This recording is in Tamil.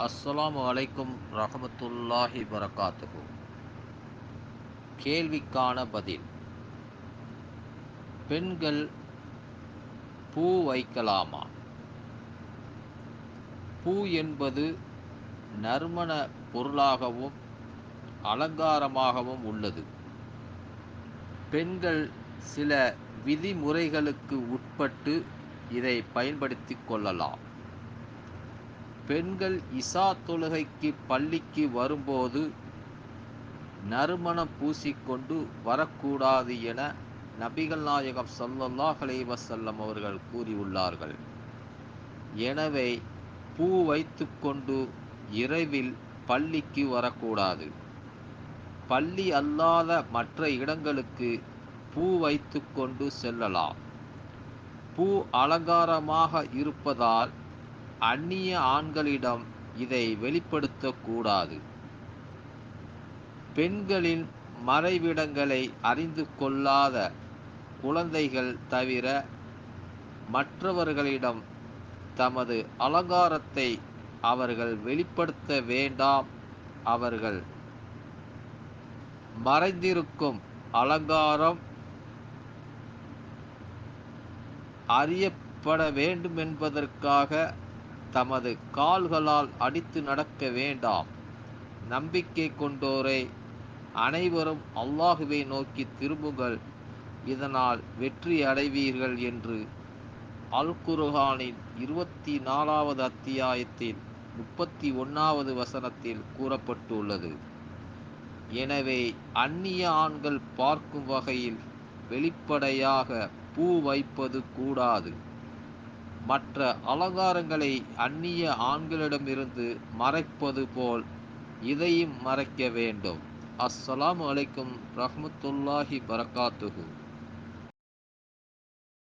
அஸ்ஸலாமு அலைக்கும் ரஹமத்துல்லாஹி வரகாத்துகு கேள்விக்கான பதில். பெண்கள் பூ வைக்கலாமா? பூ என்பது நறுமண பொருளாகவும் அலங்காரமாகவும் உள்ளது. பெண்கள் சில விதிமுறைகளுக்கு உட்பட்டு இதை பயன்படுத்தி கொள்ளலாம். பெண்கள் இசா தொழுகைக்கு பள்ளிக்கு வரும்போது நறுமணம் பூசிக்கொண்டு வரக்கூடாது என நபிகள் நாயகம் ஸல்லல்லாஹு அலைஹி அவர்கள் கூறியுள்ளார்கள். எனவே பூ வைத்துக்கொண்டு இரவில் பள்ளிக்கு வரக்கூடாது. பள்ளி அல்லாத மற்ற இடங்களுக்கு பூ வைத்துக்கொண்டு செல்லலாம். பூ அலங்காரமாக இருப்பதால் அந்நிய ஆண்களிடம் இதை வெளிப்படுத்தக்கூடாது. பெண்களின் மறைவிடங்களை அறிந்து கொள்ளாத குழந்தைகள் தவிர மற்றவர்களிடம் தமது அலங்காரத்தை அவர்கள் வெளிப்படுத்த வேண்டாம். அவர்கள் மறைந்திருக்கும் அலங்காரம் அறியப்பட வேண்டுமென்பதற்காக தமது கால்களால் அடித்து நடக்க வேண்டாம். நம்பிக்கை கொண்டோரை அனைவரும் அல்லாஹுவை நோக்கி திரும்புங்கள். இதனால் வெற்றி அடைவீர்கள் என்று அல் குர்ஹானின் இருபத்தி நாலாவது அத்தியாயத்தில் முப்பத்தி ஒன்றாவது வசனத்தில் கூறப்பட்டுள்ளது. எனவே அந்நிய ஆண்கள் பார்க்கும் வகையில் வெளிப்படையாக பூ வைப்பது கூடாது. மற்ற அலங்காரங்களை அந்நிய ஆண்களிடமிருந்து மறைப்பது போல் இதையும் மறைக்க வேண்டும். அஸ்ஸலாமு அலைக்கும் ரஹமத்துல்லாஹி பரகாத்துகு